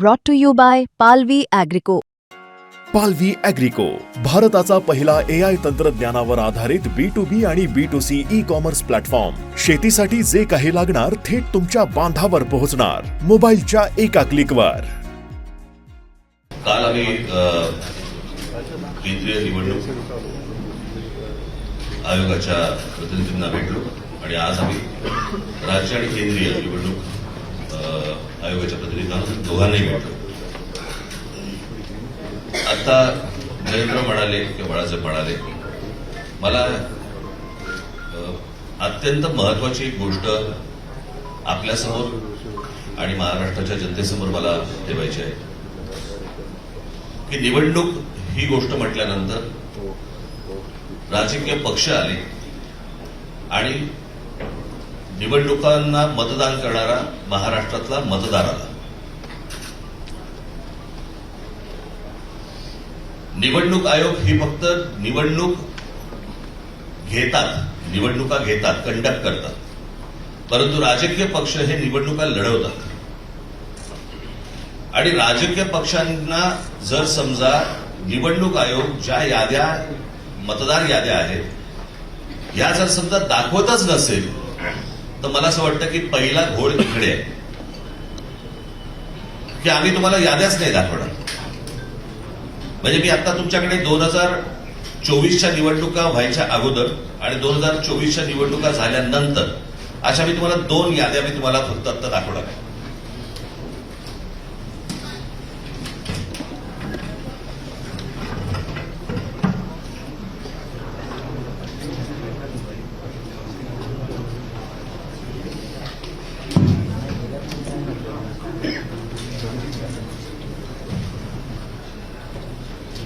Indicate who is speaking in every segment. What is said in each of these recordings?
Speaker 1: brought to you by Palvi Agrico.
Speaker 2: पालवी अॅग्रिको भारताचा पहिला ए आय तंत्रज्ञानावर आधारित बी टू बी आणि B to C e commerce platform शेतीसाठी जे काही लागणार थेट तुमच्या बांधावर पोहोचणार. मोबाईलच्या एका क्लिकवर
Speaker 3: काल आम्ही केंद्रीय निवडणूक आयोगाच्या प्रतिनिधींना भेटलो आणि आज आम्ही राज्य आणि केंद्रीय निवडणूक आयोगाच्या प्रतिनिधींना दोघांनाही भेटलो आता जयंतराव म्हणाले किंवा बाळासाहेब म्हणाले मला अत्यंत महत्वाची एक गोष्ट आपल्यासमोर आणि महाराष्ट्राच्या जनतेसमोर मला ठेवायची आहे. की निवडणूक ही गोष्ट म्हटल्यानंतर राजकीय पक्ष आले आणि निवडणुकांना मतदान करणारा महाराष्ट्रातला मतदार आला निवडणूक आयोग ही फक्त निवडणूक घेतात निवडणुका घेतात कंडक्ट करतात. परंतु राजकीय पक्ष हे निवडणुका लढवतात. आणि राजकीय पक्षांना जर समजा निवडणूक आयोग ज्या याद्या मतदार याद्या आहेत या जर समजा दाखवतच नसेल तर मला असं वाटतं की पहिला घोड इकडे आहे. की आम्ही तुम्हाला याद्याच नाही दाखवणार. म्हणजे मी आता तुमच्याकडे दोन हजार चोवीसच्या निवडणुका व्हायच्या अगोदर आणि दोन हजार चोवीसच्या निवडणुका झाल्यानंतर अशा मी तुम्हाला दोन याद्या मी तुम्हाला फक्त आता दाखवणार आहे.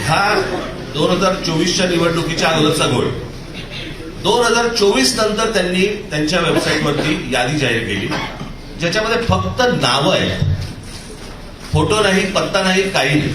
Speaker 3: हा दोन हजार चोवीसच्या निवडणुकीच्या अगोदरचा घोळ. दोन हजार चोवीस नंतर त्यांनी त्यांच्या वेबसाईटवरती यादी जाहीर केली. ज्याच्यामध्ये फक्त नावं आहेत. फोटो नाही पत्ता नाही काही नाही.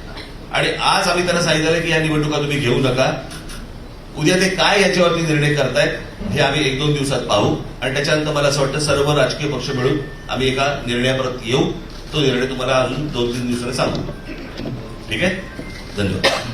Speaker 3: आणि आज आम्ही त्यांना सांगितलं की या निवडणुका तुम्ही घेऊ नका. उद्या ते काय याच्यावरती निर्णय करतायत हे आम्ही एक दोन दिवसात पाहू. आणि त्याच्यानंतर मला असं वाटतं सर्व राजकीय पक्ष मिळून आम्ही एका निर्णयापर्यंत येऊ. तो निर्णय तुम्हाला अजून दोन तीन दिवसाने सांगू. ठीक आहे? धन्यवाद.